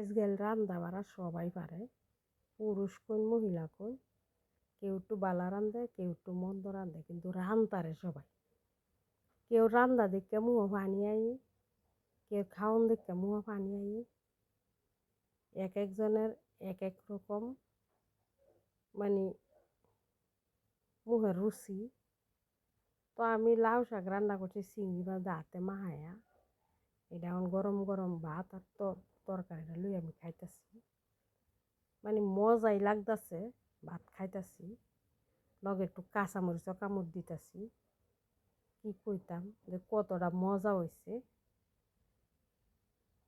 আজকাল রান্দা বাড়া সবাই পারে। পুরুষ কোন মহিলা কোন কেউ একটু বালা রান্ধে কেউ একটু মন্দ রান্ধে কিন্তু রান্তারে সবাই। কেউ রান্দা দেখে মুহ পানি আই কেউ খাওন দেখে মুহ পানি আই এক একজনের এক এক রকম মানে মুহের রুচি। তো আমি লাউ শাক রান্না করছি, চিংড়ি মাছ হাতে মাহায়া এটা এখন গরম গরম ভাত আর তরকারিটা লই আমি খাইতেছি। মানে মজাই লাগতেছে, ভাত খাইতেছি। লগে একটু কাঁচামরিচও কামড় দিতেছি। কি কইতাম যে কতটা মজা হয়েছে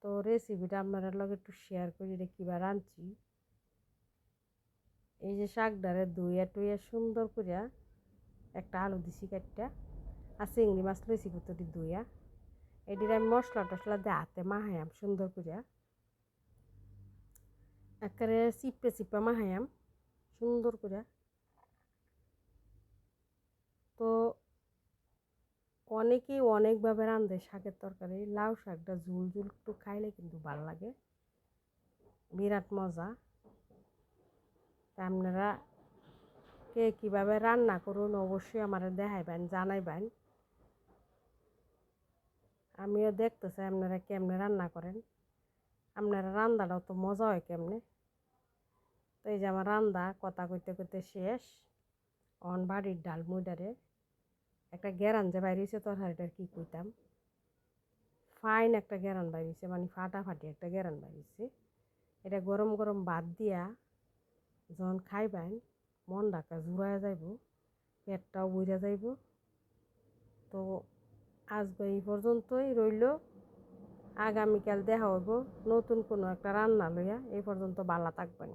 তো রেসিপিটা আপনারা লগে একটু শেয়ার করি রে কিবা রাঁধছি। এই যে শাকডারে ধুইয়া টুইয়া সুন্দর করিয়া একটা আলু দিছি কাটটা আর চিংড়ি মাছ লইছি কত দি ধুইয়া। এটির আমি মশলা টশলা দিয়ে হাতে মাহায়াম সুন্দর করিয়া একেবারে চিপে চিপে মাহায়াম সুন্দর করিয়া তো অনেকেই অনেকভাবে রান্ধে শাকের তরকারি, লাউ শাকটা ঝুল ঝুল একটু খাইলে কিন্তু ভালো লাগে। বিরাট মজা। তা আপনারা কে কীভাবে রান্না করুন অবশ্যই আমার দেখাইবেন, জানাইবেন। আমিও দেখতেছি আপনারা কেমনে রান্না করেন। আপনারা রান্নাটাও তো মজা হয় কেমনে। তো এই যে আমার রান্দা কথা কইতে কইতে শেষ। অন বাড়ির ডাল মুইডারে একটা গেরান যে বাইরেছে তরকারিটার কী কইতাম। ফাইন একটা গেরান বাইরেছে মানে ফাটাফাটি একটা গেরান বাইরেছে। এটা গরম গরম বাদ দিয়া যখন খাইবেন, মন ডাকা জুড়ায় যাইব, পেটটাও বইরা যাইব। তো আজ এই পর্যন্তই রইল। আগামীকাল দেখা হইব নতুন কোনো একটা রান্না লইয়া। এই পর্যন্ত বালা থাকবেন।